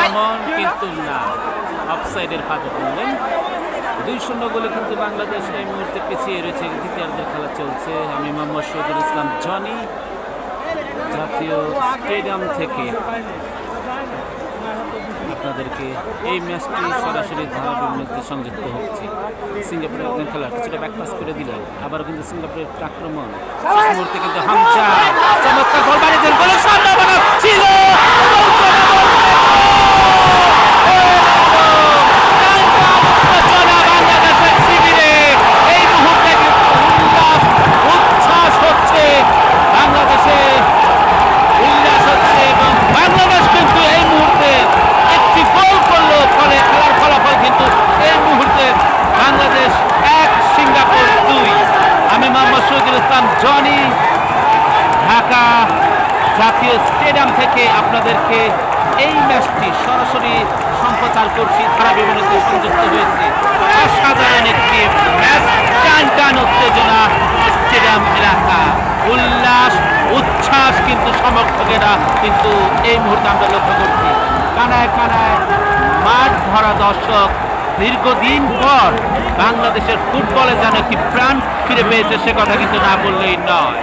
আক্রমণ কিন্তু না। অফসাইডের ফাঁদে পড়লেন। দুই শূন্য গোলে কিন্তু বাংলাদেশ এই মুহূর্তে পিছিয়ে রয়েছে। দ্বিতীয়ার্ধের খেলা চলছে। আমি মোহাম্মদ শহীদুল ইসলাম, জনি, জাতীয় স্টেডিয়াম থেকে। আপনাদেরকে এই ম্যাচটি সরাসরি ধারাবাহিক ম্যাচটি সংযুক্ত হচ্ছে। সিঙ্গাপুরের একজন খেলোয়াড়, কিছুটা ব্যাকপাস করে দিলেন। আবার কিন্তু সিঙ্গাপুরের আক্রমণ। মুহূর্তে কিন্তু চমৎকার গোল বাড়িয়ে গোলের সম্ভাবনা ছিল বাংলাদেশের শিবিরে এই মুহূর্তে কিন্তু উল্লাস উচ্ছ্বাস হচ্ছে বাংলাদেশে উল্লাস হচ্ছে এবং বাংলাদেশ কিন্তু এই মুহূর্তে একটি গোল করল ফলে খেলার ফলাফল কিন্তু এই মুহূর্তে বাংলাদেশ এক সিঙ্গাপুর দুই আমি মোহাম্মদ শহীদুল ইসলাম জনি ঢাকা জাতীয় স্টেডিয়াম থেকে আপনাদেরকে এই ম্যাচটি সরাসরি সম্প্রচার করছি ধারা বিবরণীতে সংযুক্ত হয়েছে। অসাধারণ একটি ম্যাচ, টান টান উত্তেজনা, স্টেডিয়াম এলাকা। উল্লাস, উচ্ছ্বাস কিন্তু সমর্থকেরা কিন্তু এই মুহূর্তে আমরা লক্ষ্য করছি। কানায় কানায় মাঠ ভরা দর্শক, দীর্ঘদিন পর বাংলাদেশের ফুটবলে যেন একটি প্রাণ ফিরে পেয়েছে, সে কথা কিন্তু না বললেই নয়।